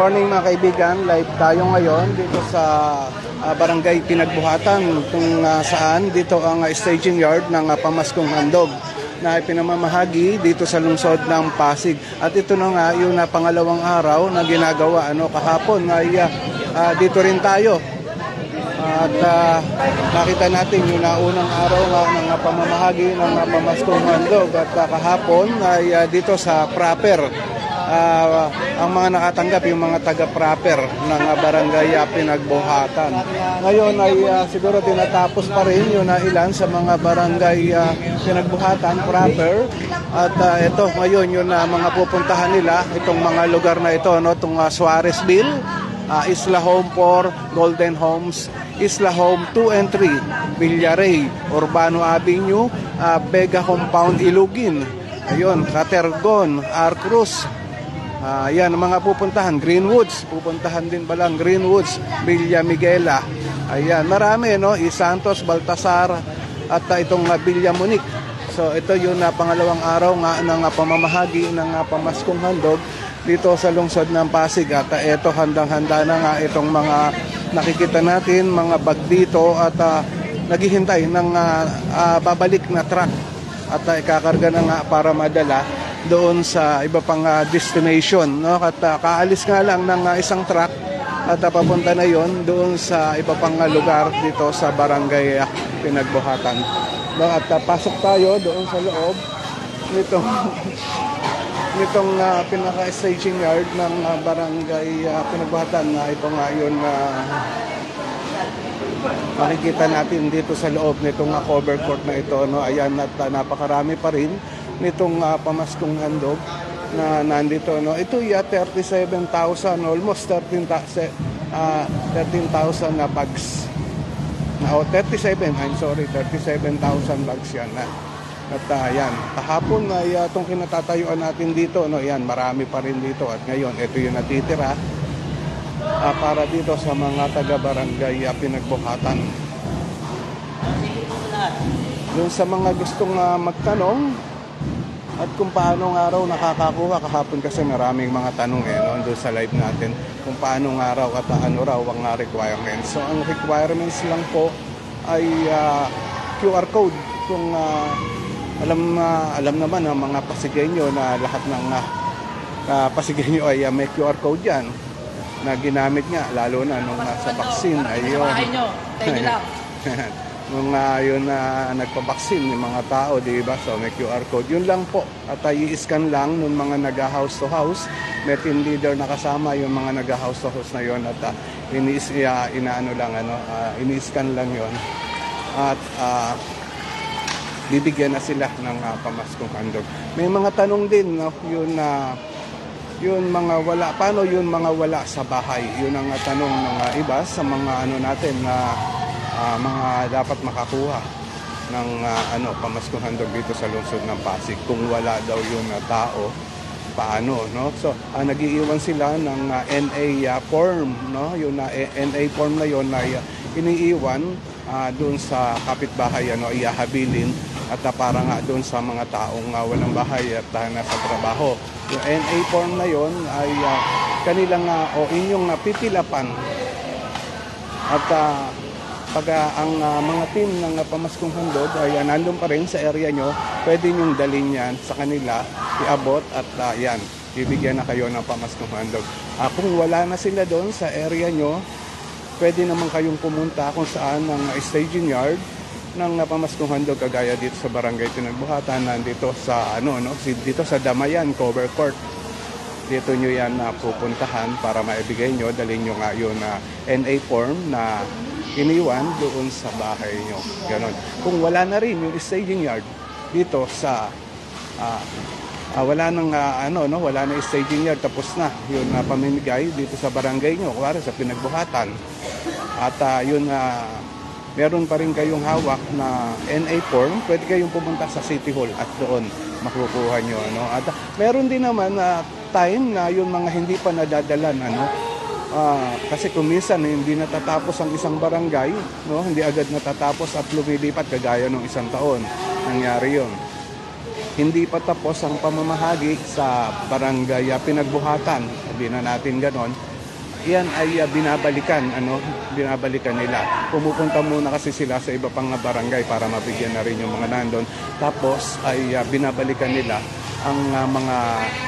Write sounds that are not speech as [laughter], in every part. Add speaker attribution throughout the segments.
Speaker 1: morning mga kaibigan. Live tayo ngayon dito sa ah, Barangay Pinagbuhatan kung ah, saan dito ang ah, staging yard ng ah, Pamaskong Handog na ipinamamahagi dito sa lungsod ng Pasig. At ito na nga yung ah, pangalawang araw na ginagawa ano kahapon ay ah, ah, dito rin tayo at ah, nakita natin yung naunang araw nga ng ah, pamamahagi ng pamaskong handog at ah, kahapon ay ah, dito sa proper ah, ang mga nakatanggap yung mga taga-proper ng barangay ah, Pinagbuhatan. Ngayon ay ah, siguro tinatapos pa rin yung ah, ilan sa mga barangay ah, Pinagbuhatan proper at ah, ito ngayon yung ah, mga pupuntahan nila itong mga lugar na ito no itong ah, Suarezville Ah, Isla Home 4, Golden Homes, Isla Home 2 and 3, Villaray, Urbano Avenue, ah, Vega Compound Ilugin, ayun, Catergon, Arcruz, Ah, yan, ang mga pupuntahan, Greenwoods, pupuntahan din pala ang Greenwoods, Villa Miguela, ayan, marami, no, Isantos, Baltasar, at ah, itong ah, Villa Monique. So ito yung ah, pangalawang araw nga ng ah, pamamahagi ng ah, pamaskong handog dito sa lungsod ng Pasig. At uh, ito handang-handa na nga itong mga nakikita natin mga bag dito at uh, naghihintay ng ah, ah, babalik na truck. At uh, ikakarga na nga para madala doon sa iba pang ah, destination no? At ah, kaalis nga lang ng ah, isang truck at ah, papunta na yon doon sa iba pang ah, lugar dito sa barangay ah, Pinagbuhatan. No? At ah, pasok tayo doon sa loob nitong [laughs] nitong ah, pinaka-staging yard ng ah, barangay uh, Pinagbuhatan na ito nga yun na makikita natin dito sa loob nitong ah, cover court na ito no? Ayan at ah, napakarami pa rin nitong ah, pamaskong handog na nandito no ito ya 37,000 almost 13,000 ah, 13,000 na bags na oh, 37 I'm sorry 37,000 bags yan na at ah, yan, kahapon ay uh, itong kinatatayuan natin dito, no, yan, marami pa rin dito. At ngayon, ito yung natitira ah, para dito sa mga taga-barangay ah, pinagbuhatan. Doon sa mga gustong ah, magtanong at kung paano nga raw nakakakuha kahapon kasi maraming mga tanong eh, no, doon sa live natin kung paano nga raw at ano raw ang requirements. So ang requirements lang po ay ah, QR code kung ah, alam na alam naman ng mga Pasigenyo na lahat ng uh, uh, Pasigenyo ay uh, may QR code yan na ginamit nga lalo na nung nasa vaccine ayun
Speaker 2: Bahay nyo, tayo nyo lang. [laughs]
Speaker 1: nung uh, yun na nagpa-vaccine yung mga tao di ba so may QR code yun lang po at uh, i-scan lang nung mga naga house to house may team leader na kasama yung mga naga house to house na yon at uh, ini uh, inaano lang ano uh, ini-scan lang yon at uh, bibigyan na sila ng uh, pamaskong handog. May mga tanong din, no? yun na yun mga wala, paano yun mga wala sa bahay? Yun ang uh, tanong ng uh, iba sa mga ano natin na uh, mga dapat makakuha ng uh, ano pamaskong handog dito sa lungsod ng Pasig. Kung wala daw yung uh, tao, paano no so uh, nagiiwan sila ng uh, NA uh, form no yung uh, NA form na yon na uh, iniiwan uh, doon sa kapitbahay ano iahabilin at uh, para nga doon sa mga taong uh, walang bahay at uh, nasa trabaho. Yung NA form na yon ay uh, kanilang uh, o inyong napipilapan at uh, pag uh, ang uh, mga team ng uh, pamaskong handog ay uh, nandun pa rin sa area nyo, pwede nyong dalhin yan sa kanila, iabot at uh, yan, bibigyan na kayo ng pamaskong handog. Uh, kung wala na sila doon sa area nyo, pwede naman kayong pumunta kung saan ang uh, staging yard ng pamaskong handog kagaya dito sa barangay Pinagbuhatan nandito sa ano no dito sa Damayan cover court dito nyo yan na pupuntahan para maibigay nyo dalhin nyo nga yun na NA form na iniwan doon sa bahay nyo ganon kung wala na rin yung staging yard dito sa uh, uh, wala nang uh, ano no wala na staging yard tapos na yun na uh, pamimigay dito sa barangay nyo kuwari sa Pinagbuhatan at uh, yun na uh, meron pa rin kayong hawak na NA form, pwede kayong pumunta sa City Hall at doon makukuha nyo. Ano? At uh, meron din naman na uh, time na yung mga hindi pa nadadalan. Ano? Uh, kasi kung minsan hindi natatapos ang isang barangay, no? hindi agad natatapos at lumilipat kagaya ng isang taon. Nangyari yon hindi pa tapos ang pamamahagi sa barangay Pinagbuhatan. Sabi na natin ganon yan ay ah, binabalikan, ano, binabalikan nila. Pumupunta muna kasi sila sa iba pang barangay para mabigyan na rin yung mga nandun. Tapos ay ah, binabalikan nila ang ah, mga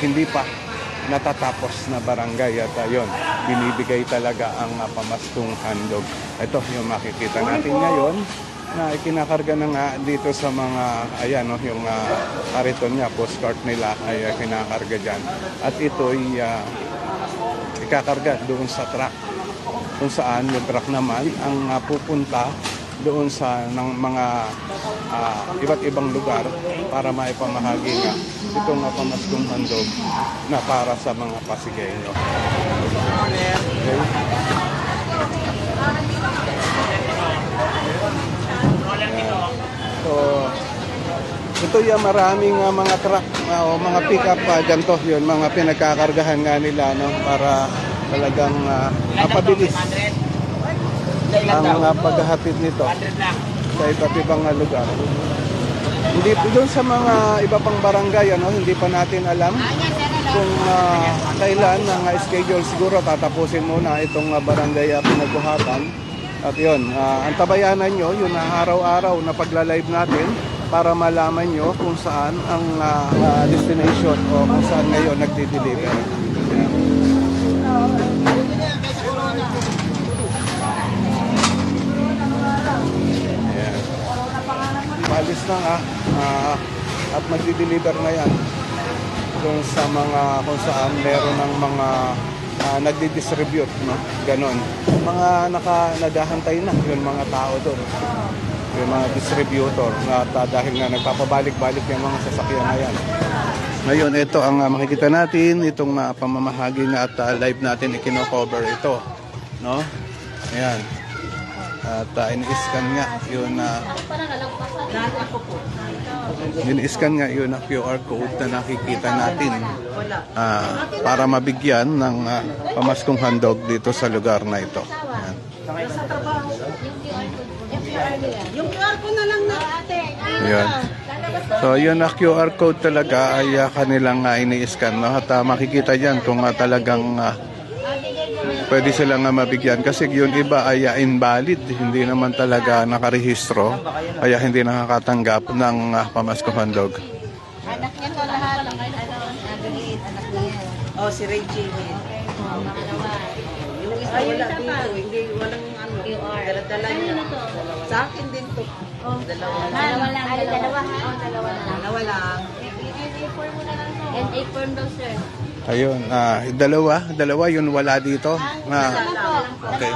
Speaker 1: hindi pa natatapos na barangay at ayun, binibigay talaga ang ah, pamaskong handog. Ito yung makikita natin ngayon na ikinakarga na nga dito sa mga, ayan, no, yung uh, kariton niya, postcard nila ay uh, kinakarga dyan. At ito'y uh, ikakarga doon sa truck. Kung saan yung truck naman ang uh, pupunta doon sa ng mga ah, iba't ibang lugar para maipamahagi nga itong uh, pamaskong handog na para sa mga Pasigueño. Okay. Ito yung maraming uh, mga truck uh, o mga pick-up uh, ganito yun, mga pinagkakargahan nga nila no, para talagang uh, mapabilis ang uh, paghahatid nito sa iba't ibang uh, lugar. Hindi doon sa mga iba pang barangay ano, hindi pa natin alam kung uh, kailan ang uh, schedule siguro tatapusin muna itong uh, barangay uh, pinagbuhatan. At yun, uh, ang tabayanan nyo, yun na araw-araw na pagla-live natin para malaman nyo kung saan ang uh, uh, destination o kung saan ngayon nagdi-deliver. Yan. Ayan. Malis na nga ah, at magdi-deliver na yan kung sa mga kung saan meron ng mga ah, nagdi-distribute no? Ganon. Mga naka naghahantay na yung mga tao doon yung mga distributor na at, ah, dahil nga nagpapabalik-balik yung mga sasakyan na yan. Ngayon ito ang ah, makikita natin itong ah, pamamahagi na at ah, live natin ikino-cover ito no? Ayan at uh, in-scan nga yun na in-scan nga yun na QR code na nakikita natin ah, para mabigyan ng ah, pamaskong handog dito sa lugar na ito. Ayan.
Speaker 2: Yung QR ko na lang na ate.
Speaker 1: Ayan. So yun na QR code talaga ay ah, kanilang uh, ini-scan no? at ah, makikita dyan kung ah, talagang ah, pwede silang nga mabigyan kasi yung iba ay ah, invalid, hindi naman talaga nakarehistro kaya hindi nakakatanggap ng ah, pamaskong handog.
Speaker 2: Anak niya to lahat. Ano, nagaliit, anak niya.
Speaker 3: Oh, si Reggie. Yung isa
Speaker 2: Ay, yung
Speaker 3: wala
Speaker 2: isa
Speaker 3: dito,
Speaker 2: pa.
Speaker 3: hindi walang ano, dala-dala
Speaker 2: Ano
Speaker 3: niya.
Speaker 2: na to?
Speaker 3: Sa akin din to. Dalawa.
Speaker 2: Dalawa lang. Ay, dalawa ha? Oh, dalawa na lang.
Speaker 3: Dalawa lang.
Speaker 2: NA form mo na lang to. NA form daw, sir.
Speaker 1: Ayun, ah, dalawa, dalawa yun wala dito. Ah,
Speaker 2: po.
Speaker 1: Okay.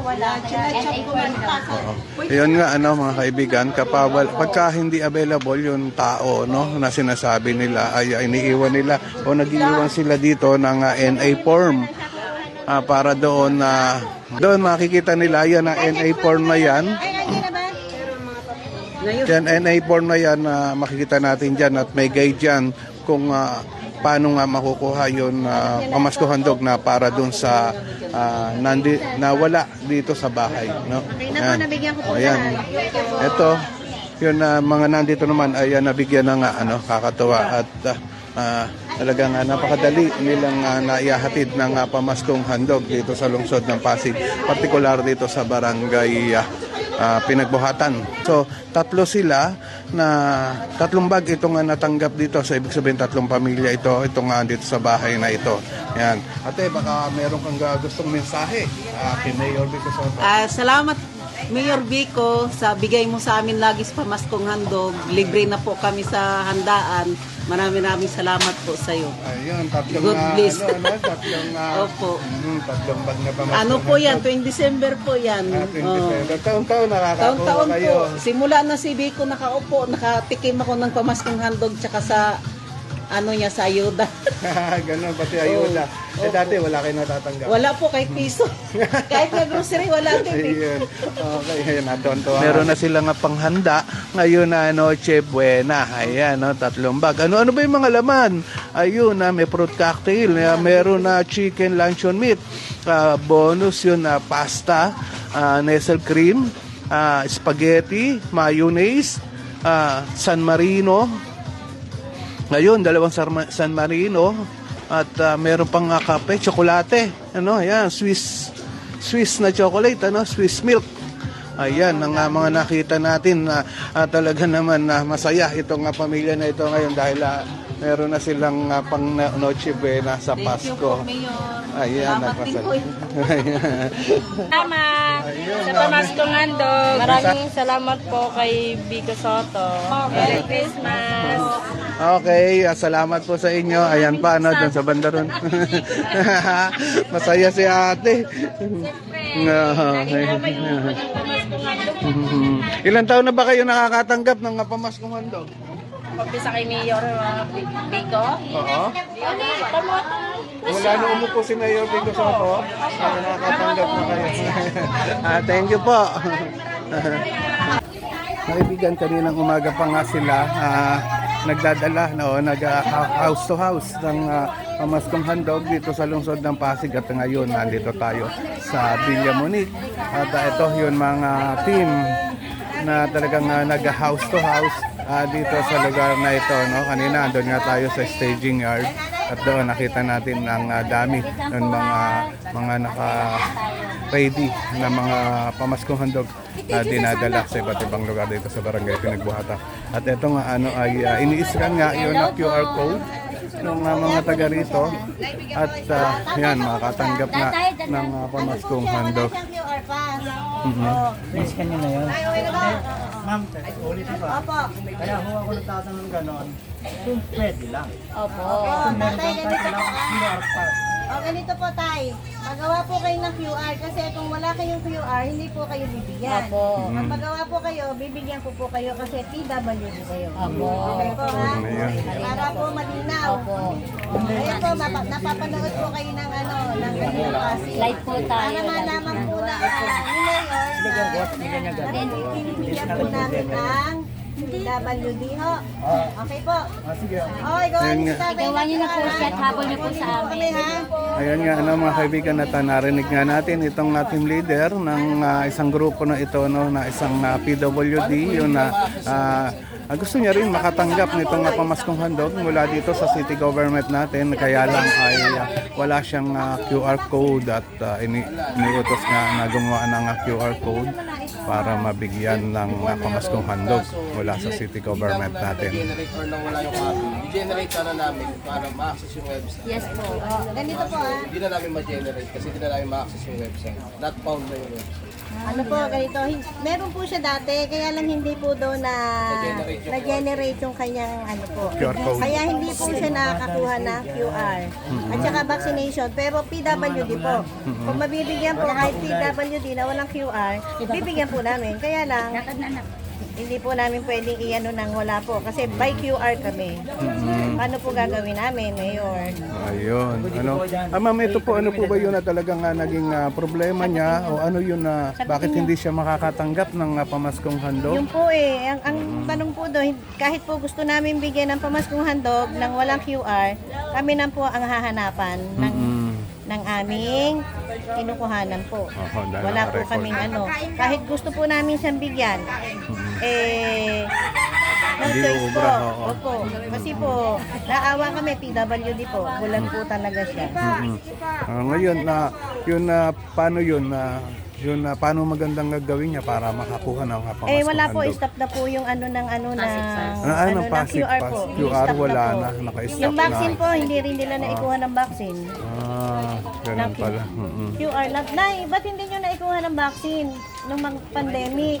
Speaker 2: Wala. NA form daw.
Speaker 1: Oo. Ayun nga ano mga kaibigan, kapag wal- pagka hindi available yung tao no na sinasabi nila ay ay iniiwan nila o nagiiwan sila dito ng ah, NA form Ah, para doon na doon makikita nila yan ang NA form na yan. Yan NA form na yan na makikita natin diyan at may guide diyan kung ah, paano nga makukuha yun uh, pamasko handog na para doon sa ah, nandi, na wala dito sa bahay no.
Speaker 2: Okay na po, nabigyan ko po
Speaker 1: Ayan. Ito, yun na mga nandito naman ay ah, nabigyan ng ah, ano, kakatuwa at ah, ah, talagang ah, napakadali nilang uh, naihahatid ng ah, pamaskong handog dito sa lungsod ng Pasig, partikular dito sa barangay ah, ah, Pinagbuhatan. So, tatlo sila na tatlong bag ito nga natanggap dito. So, ibig sabihin tatlong pamilya ito, ito nga dito sa bahay na ito. Yan. Ate, baka meron kang ah, gustong mensahe uh, kay Mayor Vico Soto.
Speaker 3: ah, salamat Mayor Vico sa bigay mo sa amin lagi sa pamaskong handog. Libre na po kami sa handaan. Maraming maraming salamat po sa iyo.
Speaker 1: Ayun, tatlong
Speaker 3: God
Speaker 1: ah,
Speaker 3: bless.
Speaker 1: ano, ano, tatlong [laughs] ah,
Speaker 3: Opo.
Speaker 1: mm, tatlong bag na pamasko.
Speaker 3: Ano po yan? 20 December po yan.
Speaker 1: Ah,
Speaker 3: Oh.
Speaker 1: 20 Taon-taon nakakakuha
Speaker 3: Taon-taon
Speaker 1: kayo.
Speaker 3: po. Simula na si Vico nakaupo, nakatikim ako ng pamaskong handog tsaka sa ano niya sa ayuda. [laughs]
Speaker 1: Ganun, pati ayuda.
Speaker 3: Oh,
Speaker 1: Eh dati wala kayo natatanggap.
Speaker 3: wala po kahit piso. [laughs] kahit na grocery wala din.
Speaker 1: Ayun. Okay, ayun, natonto. Meron na sila nga panghanda. Ngayon na Noche Buena. Ayan, no, tatlong bag. Ano, ano ba yung mga laman? Ayun, na may fruit cocktail. Meron na chicken luncheon meat. Ah, bonus yun na pasta, ah, nestle cream, ah, spaghetti, mayonnaise, ah, San Marino, ngayon, dalawang San Marino, At ah, meron pang ah, kape, tsokolate. Ano, ayan, Swiss Swiss na chocolate, ano, Swiss milk. Ayan, ang ah, mga nakita natin na ah, talaga naman na masaya itong ah, pamilya na ito ngayon dahil ah, meron na silang ah, pang na- Noche Buena sa
Speaker 3: Thank you po,
Speaker 1: Pasko.
Speaker 3: Mayor.
Speaker 1: Ayan,
Speaker 3: Salamat din po. [laughs]
Speaker 2: Salamat sa pamaskong handog. Maraming salamat po kay Bico Soto. Merry Christmas.
Speaker 1: Okay, ah, salamat po sa inyo. Ayan pa, ano, doon sa banda ron. [laughs] Masaya si ate. Ah, okay. Ilan taon na ba kayo nakakatanggap ng ah, pamaskong handog?
Speaker 2: Pagpisa kay Mayor uh, Bico.
Speaker 1: Oo.
Speaker 2: Tama.
Speaker 1: Wala na umupo si Mayor Pico Soto. Ah, nakakatanggap na kayo. [laughs] ah, thank you po. [laughs] Kaibigan, kaninang umaga pa nga sila ah, nagdadala, no, nag ah, house to house ng ah, pamaskong handog dito sa lungsod ng Pasig at ngayon nandito tayo sa Villa Monique. At ah, ito yung mga team na talagang uh, nag-house to house ah, dito sa lugar na ito. No? Kanina andun nga tayo sa staging yard at doon nakita natin ang ah, dami ng mga mga naka ready na mga pamaskong handog na dinadala sa iba't ibang lugar dito sa barangay Pinagbuhata. At ito nga ano ay uh, iniiskan nga yun na QR code ng uh, mga taga rito at uh, yan makakatanggap na ng uh, pamaskong handog. Mhm.
Speaker 4: Miss ka nyo na yun. Ma'am, ulit pa. Opo. Kaya kung ako nagtatanong ganon, kung pwede lang.
Speaker 2: Opo.
Speaker 4: Kung meron kang akong QR pass.
Speaker 5: O ganito po tay, magawa po kayo ng QR kasi kung wala kayong QR, hindi po kayo bibigyan.
Speaker 2: Opo.
Speaker 5: Pag magawa po kayo, bibigyan ko po kayo kasi PWD kayo.
Speaker 2: Opo.
Speaker 5: Okay po ha? Para po malinaw.
Speaker 2: Opo.
Speaker 5: Ayan po, mapa- napapanood po kayo ng ano, ng kanila kasi.
Speaker 2: Live po tayo.
Speaker 5: Para malaman po na uh, ni Mayor na binibigyan po namin ng PWD ho. Okay po.
Speaker 4: Ah, sige.
Speaker 5: Okay, gawa niyo sa
Speaker 2: Gawa niyo na po siya at habol niyo po sa
Speaker 5: Kami ha.
Speaker 1: Ayan nga, ano mga kaibigan na narinig nga natin itong uh, team leader ng uh, isang grupo na ito, no, na isang uh, PWD, yung na uh, uh, gusto niya rin makatanggap nitong uh, pamaskong handog mula dito sa city government natin, kaya lang ay uh, wala siyang uh, QR code at uh, ini iniutos nga na gumawa ng uh, QR code para mabigyan ng uh, pamaskong handog mula sa city government natin.
Speaker 6: generate or nang wala yung copy, i-generate sana namin para ma-access yung website.
Speaker 2: Yes po.
Speaker 5: Ganito po ha.
Speaker 6: Hindi na namin ma-generate kasi hindi na namin ma-access yung website. Not found na yung website.
Speaker 5: Ano po, ganito, hin- meron po siya dati, kaya lang hindi po daw na
Speaker 6: Na-generate yung
Speaker 5: kanyang ano po.
Speaker 1: QR code.
Speaker 5: Kaya hindi po siya nakakakuha ng QR. At saka vaccination, pero PWD po. Kung mabibigyan po kahit PWD na walang QR, bibigyan po namin. Kaya lang, hindi po namin pwedeng iano nang wala po. Kasi by QR kami. Paano po gagawin namin, Mayor?
Speaker 1: Ayun. Ano? Ah, ma'am, ito po, ano po ba yun na talagang ah, naging ah, problema niya? O ano yun na, bakit hindi siya makakatanggap ng ah, pamaskong handog?
Speaker 5: Yung po eh, ang, ang tanong po doon, kahit po gusto namin bigyan ng pamaskong handog ng walang QR, kami na po ang hahanapan ng
Speaker 1: Mm.
Speaker 5: ng aming kinukuhanan po.
Speaker 1: Oho, dahil
Speaker 5: Wala po kaming ano. Kahit gusto po namin siyang bigyan, eh, no
Speaker 1: Hindi
Speaker 5: choice po.
Speaker 1: uubra, oo.
Speaker 5: Opo. Kasi po, naawa kami, PWD po. Bulan po talaga siya.
Speaker 1: Mm. Ah, ngayon na yun na paano yun na yun na paano magandang gagawin niya para makakuha ng ah, pamaskong
Speaker 5: Eh, wala po, stop na po yung ano ng ano na,
Speaker 1: Ah, ano,
Speaker 5: ng
Speaker 1: passive
Speaker 5: QR
Speaker 1: pass.
Speaker 5: po.
Speaker 1: QR
Speaker 5: Stop
Speaker 1: wala
Speaker 5: po.
Speaker 1: na, naka-stop
Speaker 5: Yung vaccine
Speaker 1: na.
Speaker 5: po, hindi rin nila naikuha ng vaccine.
Speaker 1: Ah, ganun
Speaker 5: Lucky.
Speaker 1: pala. Mm-mm.
Speaker 5: QR lang. Nay, ba't hindi nyo naikuha ng vaccine nung mag pandemic?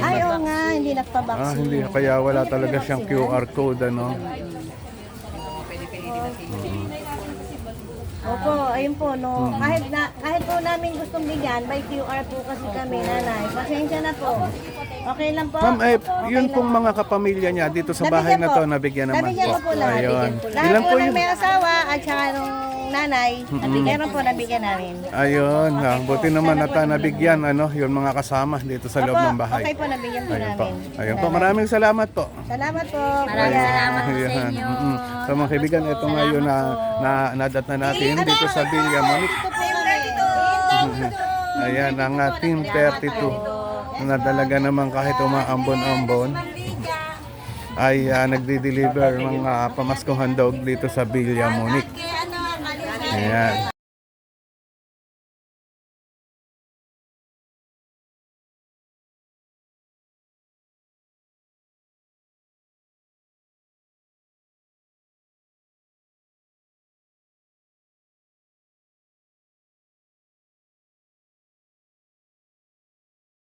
Speaker 5: Ay, oo nga, hindi
Speaker 1: Ah,
Speaker 5: nagpa-vaccine.
Speaker 1: hindi kaya wala talaga siyang QR code ano.
Speaker 5: Opo, ayun po, no.
Speaker 1: Hmm.
Speaker 5: Kahit na kahit po namin gustong bigyan, by QR po kasi kami, nanay. Pasensya na po. Okay lang po.
Speaker 1: Ma'am, eh,
Speaker 5: Okay
Speaker 1: yun
Speaker 5: lang.
Speaker 1: pong mga kapamilya niya dito sa bahay na
Speaker 5: po.
Speaker 1: to, nabigyan naman
Speaker 5: Nabigyan
Speaker 1: po.
Speaker 5: ko po lahat.
Speaker 1: Ayun.
Speaker 5: Lahat
Speaker 1: Ilan
Speaker 5: po
Speaker 1: po
Speaker 5: ng
Speaker 1: yung...
Speaker 5: may asawa at saka nung nanay, meron po nabigyan namin.
Speaker 1: Ayun, ha, buti naman at ah, nabigyan ano, yung mga kasama dito sa loob ng bahay.
Speaker 5: okay po, nabigyan po
Speaker 1: Ayun po.
Speaker 5: namin.
Speaker 1: Ayun po, maraming salamat po.
Speaker 5: Salamat po.
Speaker 2: Maraming
Speaker 5: kuya.
Speaker 2: salamat po sa
Speaker 1: Ayan.
Speaker 2: inyo.
Speaker 1: mm-mm. Sa mga kaibigan, ito ngayon na, na nadat na natin dito sa Villa Monique. Ayan, ang Team 32 na talaga naman kahit umaambon-ambon. ay ah, nagdi-deliver ng mga pamaskong handog dito sa Villa Monique. Ayan.